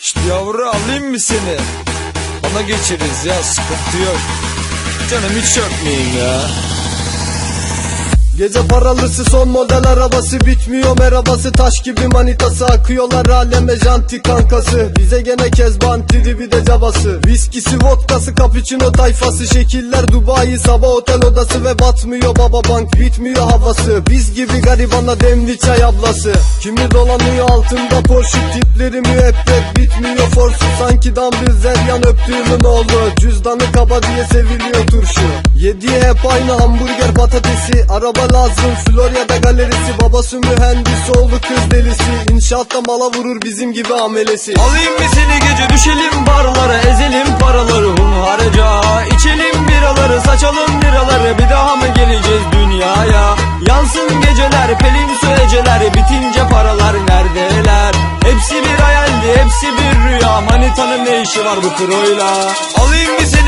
İşte yavru alayım mı seni? Ona geçeriz ya sıkıntı yok. Canım hiç çökmeyeyim ya. Gece paralısı son model arabası bitmiyor merhabası. Taş gibi manitası akıyorlar aleme janti kankası. Bize gene kezban tribi de cabası. Viskisi vodkası cappuccino tayfası. Şekiller Dubai sabah otel odası ve batmıyor baba bank bitmiyor havası. Biz gibi garibana demli çay ablası. Kimi dolanıyor altında Porsche tipleri müebbet bitmiyor forsu sanki dambil zeryan öptüğümün oğlu. Cüzdanı kaba diye seviliyor turşu Yediği hep aynı hamburger patatesi. Araba lazım Florya'da galerisi. Babası mühendis oğlu kız delisi. İnşaatta mala vurur bizim gibi amelesi. Alayım mı seni gece? Düşelim barlara Ezelim paraları. Hunharca İçelim biraları saçalım liraları Bir daha mı geleceğiz dünyaya? Yansın geceler pelin su Bitince paralar neredeler? Hepsi bir hayaldi hepsi bir rüya. Manitanın ne işi var bu kroyla Alayım mı seni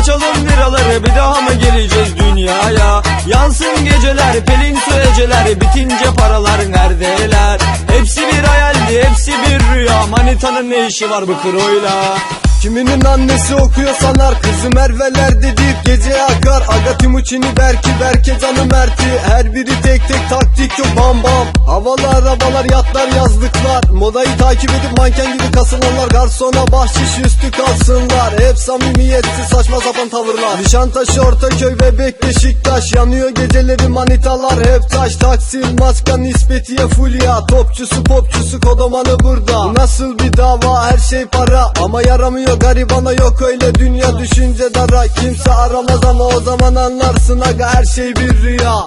saçalım liraları Bir daha mı geleceğiz dünyaya? Yansın geceler pelin su eceler Bitince paralar neredeler? Hepsi bir hayaldi hepsi bir rüya Manitanın ne işi var bu kroyla Kiminin annesi okuyor sanar Kızı Merve'ler deyip gece akar. Aga Timuçin'i Berki Berke canı Mert'i. Her biri tek tek taktik yok bam bam. Havalı arabalar yatlar yazlıklar. Modayı takip edip manken gibi kasılanlar. Garsona bahşiş üstü kalsınlar. Hep samimiyetsiz saçma sapan tavırlar. Nişantaşı Ortaköy Bebek Beşiktaş Yanıyor geceleri manitalar. Hep taş Taksil maska nispetiye fulya. Topçusu popçusu kodomanı burada. Bu Nasıl bir dava? Her şey para. Ama yaramıyor garibana yok öyle dünya. Düşünce dara. Kimse aramaz ama o zaman anlarsın aga her şey bir rüya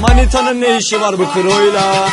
Manitanın ne işi var bu kroyla